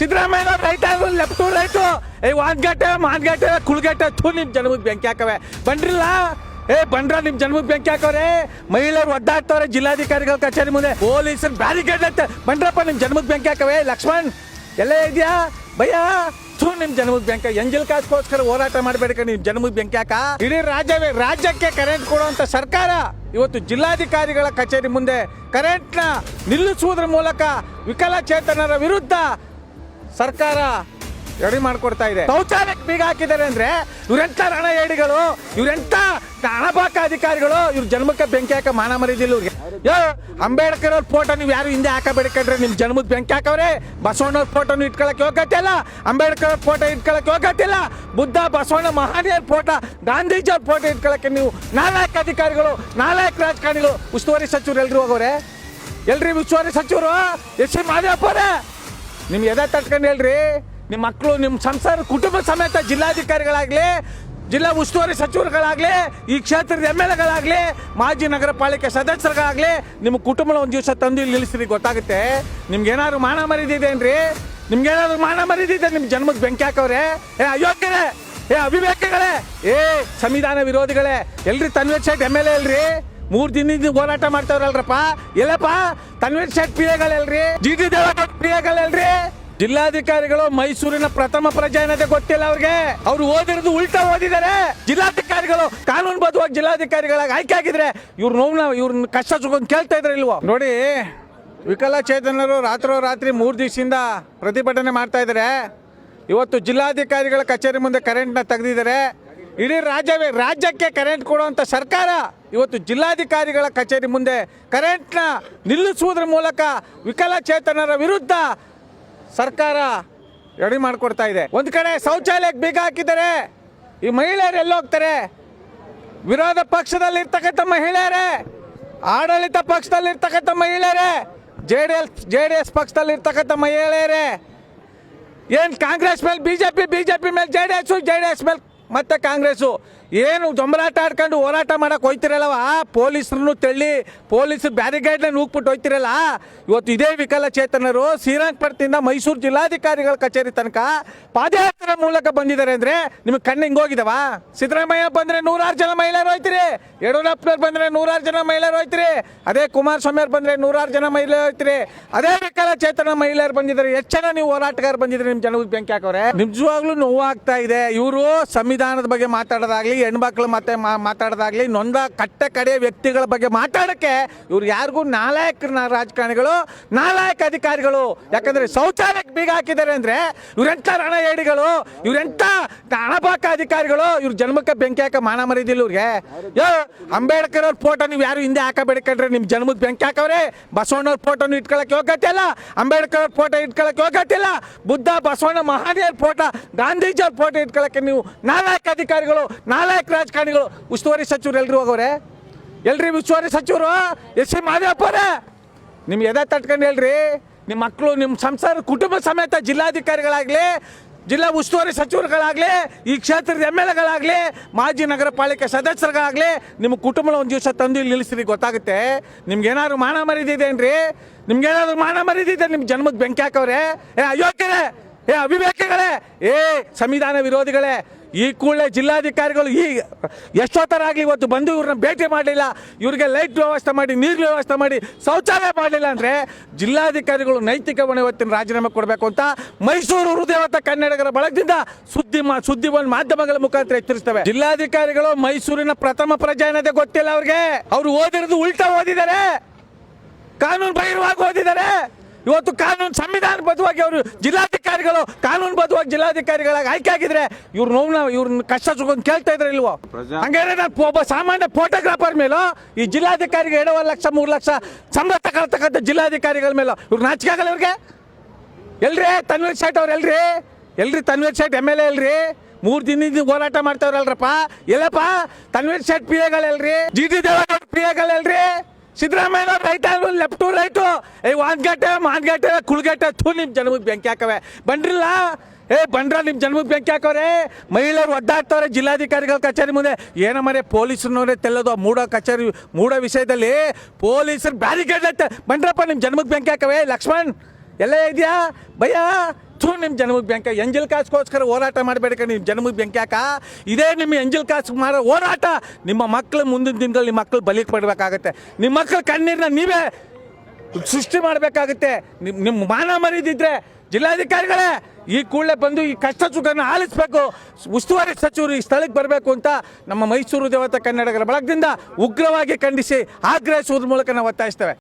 Siddaramaiah right left right ಏ ವಾನ್ಗಟ್ಟೆ ಮಾನ್ಗಟ್ಟೆ ಕುಳ್ಗಟ್ಟೆ, ಥೂ, ನಿಮ್ ಜನ್ಮದ ಬೆಂಕಿ ಹಾಕವೆ. ಬಂದ್ರಿಲ್ಲ? ಏ ಬಂಡ್ರ ನಿಮ್ ಜನ್ಮಕ್ಕೆ ಬೆಂಕಿ ಹಾಕವ್ರೆ? ಮಹಿಳೆಯರು ಒದ್ದಾಡ್ತವ್ರೆ ಜಿಲ್ಲಾಧಿಕಾರಿಗಳ ಕಚೇರಿ ಮುಂದೆ. ಪೊಲೀಸ್ ಬ್ಯಾರಿಕೇಡ್ ಅಂತ. ಬಂಡ್ರಪ್ಪ ನಿಮ್ ಜನ್ಮಕ್ಕೆ ಬೆಂಕಿ ಹಾಕವೆ. ಲಕ್ಷ್ಮಣ್, ಎಲ್ಲ ಇದೆಯಾ? ಭಯ ಥೂ, ನಿಮ್ ಜನ್ಮದ ಬೆಂಕಿ ಎಂಜಲ್ ಕಾಸ್ಕೋಸ್ಕರ ಹೋರಾಟ ಮಾಡಬೇಡ ನಿಮ್ಮ ಜನ್ಮಕ್ಕೆ ಬೆಂಕಿ ಹಾಕ. ಇಡೀ ರಾಜ್ಯವೇ ರಾಜ್ಯಕ್ಕೆ ಕರೆಂಟ್ ಕೊಡುವಂತ ಸರ್ಕಾರ ಇವತ್ತು ಜಿಲ್ಲಾಧಿಕಾರಿಗಳ ಕಚೇರಿ ಮುಂದೆ ಕರೆಂಟ್ನ ನಿಲ್ಲಿಸುವುದರ ಮೂಲಕ ವಿಕಲಚೇತನರ ವಿರುದ್ಧ ಸರ್ಕಾರ ರೆಡಿ ಮಾಡ್ಕೊಡ್ತಾ ಇದೆ. ಶೌಚಾಲಯಕ್ಕೆ ಬೀಗ ಹಾಕಿದ್ದಾರೆ ಅಂದ್ರೆ ಇವ್ರೆಂತ ರಣ ಏಡಿಗಳು, ಇವ್ರೆಂತ ಹಣಬಾಕ ಅಧಿಕಾರಿಗಳು, ಇವ್ರ ಜನ್ಮಕ್ಕೆ ಬೆಂಕಿ ಹಾಕ ಮಾನ ಮರಿದಿಲ್ಲ ಇವ್ರಿಗೆ. ಯೋ, ಅಂಬೇಡ್ಕರ್ ಅವ್ರ ಫೋಟೋ ನೀವು ಯಾರು ಹಿಂದೆ ಹಾಕಬೇಡ್ಕಂಡ್ರೆ ನಿಮ್ ಜನ್ಮದ ಬೆಂಕಿ ಹಾಕವ್ರೆ? ಬಸವಣ್ಣವ್ರ ಫೋಟೋನು ಇಟ್ಕೊಳಕ್ ಹೋಗತ್ತಿಲ್ಲ ಅಂಬೇಡ್ಕರ್ ಅವ್ರ ಫೋಟೋ ಇಟ್ಕೊಳಕ್ ಹೋಗತ್ತಿಲ್ಲ ಬುದ್ಧ, ಬಸವಣ್ಣ ಮಹಾನಿಯರ್ ಫೋಟೋ ಗಾಂಧೀಜಿ ಅವ್ರ ಫೋಟೋ ಇಟ್ಕೊಳಕ್ಕೆ ನೀವು ನಾಲ್ಕು ಅಧಿಕಾರಿಗಳು, ನಾಲ್ಕು ರಾಜಕಾರಣಿಗಳು ಉಸ್ತುವಾರಿ ಸಚಿವರು ಎಲ್ರು ಹೋಗೋರೆ? ಎಲ್ರಿ ಉಸ್ತುವಾರಿ ಸಚಿವರು? ಎಸ್ ಸಿ ಮಾದೇವಪ್ಪರೇ ನಿಮ್ ಎದ ತಟ್ಕೊಂಡು ಹೇಳ್ರಿ. ನಿಮ್ಮ ಮಕ್ಕಳು ನಿಮ್ಮ ಸಂಸಾರ, ಕುಟುಂಬ ಸಮೇತ ಜಿಲ್ಲಾಧಿಕಾರಿಗಳಾಗ್ಲಿ, ಜಿಲ್ಲಾ ಉಸ್ತುವಾರಿ ಸಚಿವರುಗಳಾಗಲಿ, ಈ ಕ್ಷೇತ್ರದ ಎಂ ಎಲ್ ಎಗಳಾಗ್ಲಿ ಮಾಜಿ ನಗರ ಪಾಲಿಕೆ ಸದಸ್ಯರುಗಳಾಗ್ಲಿ ನಿಮ್ಮ ಕುಟುಂಬ ಒಂದು ದಿವಸ ತಂದು ಇಲ್ಲಿ ನಿಲ್ಲಿಸ್ರಿ, ಗೊತ್ತಾಗುತ್ತೆ. ನಿಮ್ಗೆ ಏನಾದ್ರು ಮಾನ ಮರಿದಿದೇನ್ರಿ ನಿಮ್ಗೆ ಏನಾದ್ರು ಮಾನ ಮರಿದಿದೆ ನಿಮ್ಮ ಜನ್ಮಕ್ಕೆ ಬೆಂಕಿ ಹಾಕವ್ರೆ? ಏ, ಅಯೋಗ್ಯರೇ! ಏ, ಅವಿವೇಕಗಳೇ! ಏ, ಸಂವಿಧಾನ ವಿರೋಧಿಗಳೇ! ಎಲ್ರಿ ತನ್ವೀರ್ ಎಂ ಎಲ್ ಎಲ್ರಿ ಮೂರ್ ದಿನದಿಂದ ಹೋರಾಟ ಮಾಡ್ತಾವ್ರಲ್ರಪ್ಪ. ಎಲ್ಲಪ್ಪ, ತನ್ವೀರ್ ಶೆಟ್ ಪ್ರಿಯಗಳಲ್ರಿ ಜಿ ಟಿ ದೇವೇಗೌಡ ಪ್ರಿಯಗಳಲ್ರಿ ಜಿಲ್ಲಾಧಿಕಾರಿಗಳು ಮೈಸೂರಿನ ಪ್ರಥಮ ಪ್ರಜಾ ಅನ್ನೋದೇ ಗೊತ್ತಿಲ್ಲ ಅವ್ರಿಗೆ. ಅವ್ರು ಓದಿರೋದು ಉಲ್ಟಾ ಓದಿದ್ದಾರೆ. ಜಿಲ್ಲಾಧಿಕಾರಿಗಳು, ಕಾನೂನುಬದ್ಧವಾಗಿ ಜಿಲ್ಲಾಧಿಕಾರಿಗಳಾಗಿ ಆಯ್ಕೆ ಆಗಿದ್ರೆ ಇವ್ರ ನೋವ್ನ ಇವ್ರನ್ನ ಕಷ್ಟ ಸುಖ ಕೇಳ್ತಾ ಇದ್ರೆ ಇಲ್ವೋ? ನೋಡಿ ವಿಕಲಚೇತನರು ರಾತ್ರೋ ರಾತ್ರಿ ಮೂರು ದಿವಸದಿಂದ ಪ್ರತಿಭಟನೆ ಮಾಡ್ತಾ ಇದ್ದಾರೆ ಇವತ್ತು ಜಿಲ್ಲಾಧಿಕಾರಿಗಳ ಕಚೇರಿ ಮುಂದೆ ಕರೆಂಟ್ನ ತೆಗೆದಿದ್ದಾರೆ. ಇಡೀ ರಾಜ್ಯವೇ, ರಾಜ್ಯಕ್ಕೆ ಕರೆಂಟ್ ಕೊಡುವಂಥ ಸರ್ಕಾರ ಇವತ್ತು ಜಿಲ್ಲಾಧಿಕಾರಿಗಳ ಕಚೇರಿ ಮುಂದೆ ಕರೆಂಟ್ನ ನಿಲ್ಲಿಸುವುದರ ಮೂಲಕ ವಿಕಲಚೇತನರ ವಿರುದ್ಧ ಸರ್ಕಾರ ಎಡಿ ಮಾಡಿಕೊಡ್ತಾ ಇದೆ. ಒಂದು ಕಡೆ ಶೌಚಾಲಯಕ್ಕೆ ಬೀಗ ಹಾಕಿದ್ದಾರೆ ಈ ಮಹಿಳೆಯರು ಎಲ್ಲೋಗ್ತಾರೆ. ವಿರೋಧ ಪಕ್ಷದಲ್ಲಿರ್ತಕ್ಕಂಥ ಮಹಿಳೆಯರೇ, ಆಡಳಿತ ಪಕ್ಷದಲ್ಲಿರ್ತಕ್ಕಂಥ ಮಹಿಳೆಯರೇ J D S J D S ಪಕ್ಷದಲ್ಲಿರ್ತಕ್ಕಂಥ ಮಹಿಳೆಯರೇ, ಏನು ಕಾಂಗ್ರೆಸ್ ಮೇಲೆ B J P B J P ಮೇಲೆ J D S J D S ಮೇಲೆ ಮತ್ತೆ ಕಾಂಗ್ರೆಸ್ಸು. ಏನು ದೊಂಬಲಾಟ ಆಡ್ಕೊಂಡು ಹೋರಾಟ ಮಾಡೋಕೆ ಹೋಯ್ತಿರಲ್ಲವ? ಪೊಲೀಸ್ರನ್ನು ತೆಳ್ಳಿ ಪೊಲೀಸರು ಬ್ಯಾರಿಗೇಡ್ನ ನೂಕ್ಬಿಟ್ಟು ಹೋಯ್ತಿರಲ್ಲ? ಇವತ್ತು ಇದೇ ವಿಕಲಚೇತನರು ಶ್ರೀರಂಗಪಟ್ಟಣದಿಂದ ಮೈಸೂರು ಜಿಲ್ಲಾಧಿಕಾರಿಗಳ ಕಚೇರಿ ತನಕ ಪಾದಯಾತ್ರೆ ಮೂಲಕ ಬಂದಿದ್ದಾರೆ ಅಂದರೆ ನಿಮಗೆ ಕಣ್ಣು ಹಿಂಗೋಗಿದವ ಸಿದ್ದರಾಮಯ್ಯ ಬಂದರೆ ನೂರಾರು ಜನ ಮಹಿಳೆಯರು ಹೋಯ್ತಿರಿ. ಯಡಿಯೂರಪ್ಪನವ್ರು ಬಂದರೆ ನೂರಾರು ಜನ ಮಹಿಳೆಯರು ಹೋಯ್ತಿರಿ. ಅದೇ ಕುಮಾರಸ್ವಾಮಿ ಅವ್ರು ಬಂದ್ರೆ ನೂರಾರು ಜನ ಮಹಿಳೆಯರು ಹೋಯ್ತಿರಿ. ಅದೇ ವಿಕಲಚೇತನ ಮಹಿಳೆಯರು ಬಂದಿದ್ದಾರೆ. ಎಷ್ಟು ಜನ ನೀವು ಹೋರಾಟಗಾರ ಬಂದಿದ್ರೆ ನಿಮ್ಮ ಜನಕ್ಕೆ ಬೆಂಕಿ ಹಾಕೋರೆ? ನಿಜವಾಗ್ಲೂ ನೋವಾಗ್ತಾ ಇದೆ. ಇವರು ಸಂವಿಧಾನದ ಬಗ್ಗೆ ಮಾತಾಡೋದಾಗ್ಲಿ ಹೆಣ್ಮಕ್ಳು ಮತ್ತೆ ಮಾತಾಡೋದಾಗ್ಲಿ ನೊಂದ ಕಟ್ಟ ಕಡೆ ವ್ಯಕ್ತಿಗಳ ಬಗ್ಗೆ ಮಾತಾಡಕ್ಕೆ ಇವ್ರು ಯಾರಿಗೂ ನಾಲಾಯಕ ರಾಜಕಾರಣಿಗಳು, ನಾಲಾಯಕ ಅಧಿಕಾರಿಗಳು. ಯಾಕಂದ್ರೆ ಶೌಚಾಲಯಕ್ಕೆ ಬೀಗ ಹಾಕಿದ್ದಾರೆ ಅಂದ್ರೆ ಇವ್ರೆಂತ ರಣ ಏಡಿಗಳು ಇವ್ರೆಂತ ಹಣಪಾಕ ಅಧಿಕಾರಿಗಳು, ಇವ್ರ ಜನ್ಮಕ್ಕೆ ಬೆಂಕಿ ಹಾಕ ಮಾನ ಮರಿದಿಲ್ಲ ಇವ್ರಿಗೆ. ಅಂಬೇಡ್ಕರ್ ಅವ್ರ ಫೋಟೋ ನೀವು ಯಾರು ಹಿಂದೆ ಹಾಕಬೇಡ್ಕಂಡ್ರೆ ನಿಮ್ ಜನ್ಮಕ್ಕೆ ಬೆಂಕಿ ಹಾಕವ್ರೆ? ಬಸವಣ್ಣವ್ರ ಫೋಟೋನು ಇಟ್ಕೊಳಕ್ಕೆ ಯೋಗ್ಯತೆ ಇಲ್ಲ. ಅಂಬೇಡ್ಕರ್ ಅವ್ರ ಫೋಟೋ ಇಟ್ಕೊಳಕ್ಕೆ ಯೋಗ್ಯತೆ ಇಲ್ಲ. ಬುದ್ಧ, ಬಸವಣ್ಣ ಮಹಾದೇವ್ರ ಫೋಟೋ ಗಾಂಧೀಜಿ ಅವ್ರ ಫೋಟೋ ಇಟ್ಕೊಳಕ್ಕೆ ನೀವು ನಾಲ್ಕು ಅಧಿಕಾರಿಗಳು ನಾಲ್ಕು ರಾಜಕಾರಣಿಗಳು ಉಸ್ತುವಾರಿ ಸಚಿವರು ಎಲ್ರು ಹೋಗೋರೆ? ಎಲ್ರಿ ಉಸ್ತುವಾರಿ ಸಚಿವರು? ಎಸ್ ಸಿ ಮಾದೇವಪ್ಪರೇ ನಿಮ್ಗೆ ಎದೆ ತಟ್ಕೊಂಡು ಹೇಳ್ರಿ. ನಿಮ್ಮ ಮಕ್ಕಳು ನಿಮ್ಮ ಸಂಸಾರ, ಕುಟುಂಬ ಸಮೇತ ಜಿಲ್ಲಾಧಿಕಾರಿಗಳಾಗಲಿ, ಜಿಲ್ಲಾ ಉಸ್ತುವಾರಿ ಸಚಿವರುಗಳಾಗಲಿ, ಈ ಕ್ಷೇತ್ರದ ಎಂ ಎಲ್ ಎಗಳಾಗಲಿ, ಮಾಜಿ ನಗರ ಪಾಲಿಕೆ ಸದಸ್ಯರುಗಳಾಗಲಿ, ನಿಮ್ಮ ಕುಟುಂಬ ಒಂದು ದಿವಸ ತಂದು ಇಲ್ಲಿ ನಿಲ್ಲಿಸ್ರಿ, ಗೊತ್ತಾಗುತ್ತೆ. ನಿಮ್ಗೆ ಏನಾದ್ರು ಮಾನ ಮರಿದಿದೇನ್ರಿ ನಿಮ್ಗೆ ಏನಾದ್ರು ಮಾನ ಮರಿದಿದೆ ನಿಮ್ಮ ಜನ್ಮಕ್ಕೆ ಬೆಂಕಿ ಹಾಕವ್ರೆ? ಏ, ಅಯೋಗ್ಯರೇ? ಏ, ಅವಿವೇಕಗಳೇ? ಏ, ಸಂವಿಧಾನ ವಿರೋಧಿಗಳೇ? ಈ ಕೂಡಲೇ ಜಿಲ್ಲಾಧಿಕಾರಿಗಳು ಈ ಎಷ್ಟೊತ್ತರಾಗಲಿ ಇವತ್ತು ಬಂದು ಇವ್ರನ್ನ ಭೇಟಿ ಮಾಡಲಿಲ್ಲ. ಇವ್ರಿಗೆ ಲೈಟ್ ವ್ಯವಸ್ಥೆ ಮಾಡಿ ನೀರು ವ್ಯವಸ್ಥೆ ಮಾಡಿ, ಶೌಚಾಲಯ ಮಾಡಲಿಲ್ಲ ಅಂದರೆ ಜಿಲ್ಲಾಧಿಕಾರಿಗಳು ನೈತಿಕ ಹೊಣೆ ಹೊತ್ತಿನ ರಾಜೀನಾಮೆ ಕೊಡಬೇಕು ಅಂತ ಮೈಸೂರು ಹೃದಯವತ್ತ ಕನ್ನಡಿಗರ ಬಳಗದಿಂದ ಸುದ್ದಿ ಮಾ, ಸುದ್ದಿ ಮಾಧ್ಯಮಗಳ ಮುಖಾಂತರ ಎಚ್ಚರಿಸ್ತವೆ. ಜಿಲ್ಲಾಧಿಕಾರಿಗಳು ಮೈಸೂರಿನ ಪ್ರಥಮ ಪ್ರಜೆ ಅನ್ನೋದೇ ಗೊತ್ತಿಲ್ಲ ಅವ್ರಿಗೆ. ಅವರು ಓದಿರೋದು ಉಲ್ಟಾ ಓದಿದ್ದಾರೆ. ಕಾನೂನು ಬಹಿರವಾಗಿ ಓದಿದ್ದಾರೆ. ಇವತ್ತು ಕಾನೂನು ಸಂವಿಧಾನಬದ್ಧವಾಗಿ ಅವರು ಜಿಲ್ಲಾಧಿಕಾರಿಗಳು ಕಾನೂನುಬದ್ಧವಾಗಿ ಜಿಲ್ಲಾಧಿಕಾರಿಗಳಾಗಿ ಆಯ್ಕೆ ಆಗಿದ್ರೆ ಇವ್ರ ನೋವು ಇವ್ರನ್ನ ಕಷ್ಟ ಸುಖ ಕೇಳ್ತಾ ಇದ್ರೆ ಇಲ್ವೋ? ಹಂಗಾರೆ ನಾನು ಒಬ್ಬ ಸಾಮಾನ್ಯ ಫೋಟೋಗ್ರಾಫರ್ ಮೇಲೋ ಈ ಜಿಲ್ಲಾಧಿಕಾರಿಗೆ ಎರಡೂವರೆ ಲಕ್ಷ ಮೂರು ಲಕ್ಷ ಸಂಬಳ ತಗೊಳ್ತಕ್ಕಂಥ ಜಿಲ್ಲಾಧಿಕಾರಿಗಳ ಮೇಲೋ ಇವ್ರು ನಾಚಿಕೆ ಆಗಲ್ಲ ಇವ್ರಿಗೆ? ಎಲ್ರಿ? ತನ್ವೀರ್ ಶೇಟ್ ಅವ್ರು ಎಲ್ರಿ? ಎಲ್ರಿ Tanveer Sait M L A ಎಲ್ರಿ? ಮೂರ್ ದಿನದಿಂದ ಹೋರಾಟ ಮಾಡ್ತಾವ್ರಲ್ರಪ್ಪ? ಎಲ್ಲಪ್ಪ? Tanveer Sait P ಎಗಳೆಲ್ರಿ G T Devegowda P Siddaramaiah right left right ಏ ವಾನ್ಗಟ್ಟೆ ಮಾನ್ಗಟ್ಟೆ ಕುಳ್ಗಟ್ಟೆ, ಥೂ ನಿಮ್ಮ ಜನ್ಮಕ್ಕೆ ಬೆಂಕಿ ಹಾಕವೆ. ಬಂದ್ರಿಲ್ಲ? ಏ ಬಂಡ್ರ ನಿಮ್ಮ ಜನ್ಮಕ್ಕೆ ಬೆಂಕಿ ಹಾಕೋರೆ ಮಹಿಳೆಯರು ಒದ್ದಾಡ್ತವ್ರೆ ಜಿಲ್ಲಾಧಿಕಾರಿಗಳ ಕಚೇರಿ ಮುಂದೆ. ಏನ ಮರೇ ಪೊಲೀಸರನ್ನವರೇ ತೆಲ್ಲೋದು ಮೂಡೋ ಕಚೇರಿ, ಮೂಡೋ ವಿಷಯದಲ್ಲಿ. ಪೊಲೀಸರು ಬ್ಯಾರಿಕೇಡ್ ಬಂಡ್ರಪ್ಪ ನಿಮ್ಮ ಜನ್ಮಕ್ಕೆ ಬೆಂಕಿ ಹಾಕವೆ. ಲಕ್ಷ್ಮಣ್, ಎಲ್ಲ ಇದೆಯಾ? ಭಯ ಥೂ ನಿಮ್ಮ ಜನ್ಮಕ್ಕೆ ಬ್ಯಾಂಕ, ಎಂಜಲ್ ಕಾಸ್ಗೋಸ್ಕರ ಹೋರಾಟ ಮಾಡಬೇಡ ನಿಮ್ಮ ಜನ್ಮಕ್ಕೆ ಬ್ಯಾಂಕ್ಯಾಕ ಇದೇ ನಿಮ್ಮ ಎಂಜಲ್ ಕಾಸು ಮಾಡೋ ಹೋರಾಟ. ನಿಮ್ಮ ಮಕ್ಕಳು ಮುಂದಿನ ದಿನದಲ್ಲಿ ನಿಮ್ಮ ಮಕ್ಕಳು ಬಲಿಗೆ ಪಡಬೇಕಾಗತ್ತೆ. ನಿಮ್ಮ ಮಕ್ಕಳು ಕಣ್ಣೀರನ್ನ ನೀವೇ ಸೃಷ್ಟಿ ಮಾಡಬೇಕಾಗುತ್ತೆ. ನಿಮ್ಮ ನಿಮ್ಮ ಮಾನ ಮರಿದಿದ್ರೆ ಜಿಲ್ಲಾಧಿಕಾರಿಗಳೇ, ಈ ಕೂಡಲೇ ಬಂದು ಈ ಕಷ್ಟ ಸುಖನ ಆಲಿಸಬೇಕು. ಉಸ್ತುವಾರಿ ಸಚಿವರು ಈ ಸ್ಥಳಕ್ಕೆ ಬರಬೇಕು ಅಂತ ನಮ್ಮ ಮೈಸೂರು ದೇವತಾ ಕನ್ನಡಗರ ಬಳಗದಿಂದ ಉಗ್ರವಾಗಿ ಖಂಡಿಸಿ ಆಗ್ರಹಿಸುವುದ್ರ ಮೂಲಕ ನಾವು ಒತ್ತಾಯಿಸ್ತೇವೆ.